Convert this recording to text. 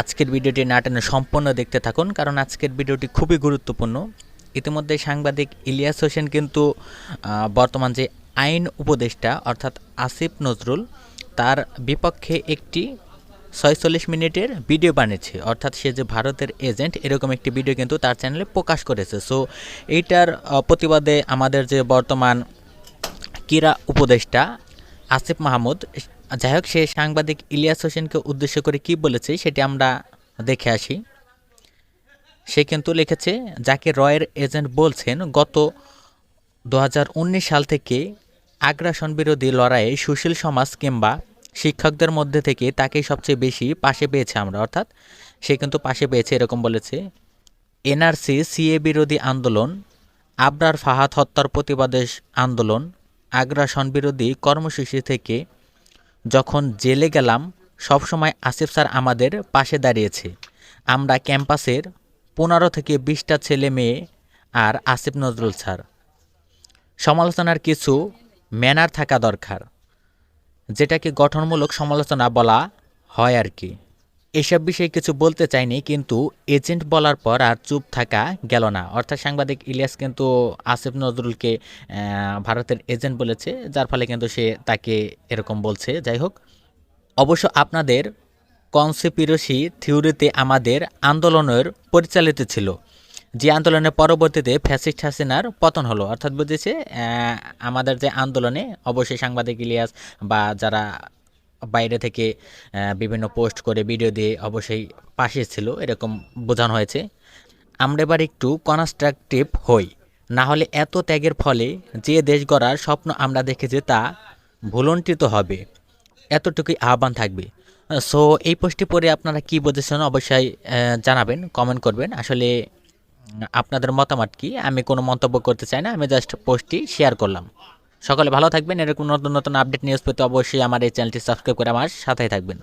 আজকের ভিডিওটি না টেনে সম্পূর্ণ দেখতে থাকুন, কারণ আজকের ভিডিওটি খুবই গুরুত্বপূর্ণ। ইতিমধ্যে সাংবাদিক ইলিয়াস হোসেন কিন্তু বর্তমান যে আইন উপদেষ্টা, অর্থাৎ আসিফ নজরুল, তার বিপক্ষে একটি ছয়চল্লিশ মিনিটের ভিডিও বানিয়েছে। অর্থাৎ সে যে ভারতের এজেন্ট, এরকম একটি ভিডিও কিন্তু তার চ্যানেলে প্রকাশ করেছে। সো, এইটার প্রতিবাদে আমাদের যে বর্তমান ক্রীড়া উপদেষ্টা আসিফ মাহমুদ যাই হোক সে সাংবাদিক ইলিয়াস হোসেনকে উদ্দেশ্য করে কি বলেছে সেটি আমরা দেখে আসি। সে কিন্তু লিখেছে, যাকে রয়ের এজেন্ট বলছেন, গত দু হাজার উনিশ সাল থেকে আগ্রাসন বিরোধী লড়াইয়ে সুশীল সমাজ কিংবা শিক্ষকদের মধ্যে থেকে তাকেই সবচেয়ে বেশি পাশে পেয়েছে আমরা। অর্থাৎ সে কিন্তু পাশে পেয়েছে, এরকম বলেছে, এনআরসি সিএ বিরোধী আন্দোলন, আবরার ফাহাদ হত্যার প্রতিবাদে আন্দোলন, আগ্রাসন বিরোধী কর্মসূচি থেকে যখন জেলে গেলাম সব সময় আসিফ স্যার আমাদের পাশে দাঁড়িয়েছে। আমরা ক্যাম্পাসের পনেরো থেকে বিশটা ছেলে মেয়ে আর আসিফ নজরুল স্যার। সমালোচনার কিছু ম্যানার থাকা দরকার, যেটাকে গঠনমূলক সমালোচনা বলা হয় আর কি। এসব বিষয়ে কিছু বলতে চাইনি, কিন্তু এজেন্ট বলার পর আর চুপ থাকা গেল না। অর্থাৎ সাংবাদিক ইলিয়াস কিন্তু আসিফ নজরুলকে ভারতের এজেন্ট বলেছে, যার ফলে কিন্তু সে তাকে এরকম বলছে। যাই হোক, অবশ্য আপনাদের কনসেপিরসি থিওরিতে আমাদের আন্দোলনের পরিচালিত ছিল। যে আন্দোলনের পরবর্তীতে ফ্যাসিস্ট হাসিনার পতন হলো। অর্থাৎ বুঝেছে আমাদের যে আন্দোলনে অবশ্যই সাংবাদিক ইলিয়াস বা যারা বাইরে থেকে বিভিন্ন পোস্ট করে ভিডিও দিয়ে অবশ্যই পাশে ছিল, এরকম বোঝানো হয়েছে। আমরা এবার একটু কনস্ট্রাকটিভ হই। না হলে এত ত্যাগের ফলে যে দেশ গড়ার স্বপ্ন আমরা দেখেছি তা ভুলণ্ঠিত হবে। এতটুকুই আহ্বান থাকবে। সো এই পোস্টটি পড়ে আপনারা কি বুঝেছেন অবশ্যই জানাবেন কমেন্ট করবেন। আসলে, আপনাদের মতামত কি? আমি কোনো মন্তব্য করতে চাই না, আমি জাস্ট পোস্টটি শেয়ার করলাম। সকলে ভালো থাকবেন। এরকম নতুন নতুন আপডেট নিউজ পেতে অবশ্যই আমার এই চ্যানেলটি সাবস্ক্রাইব করে আমার সাথেই থাকবেন।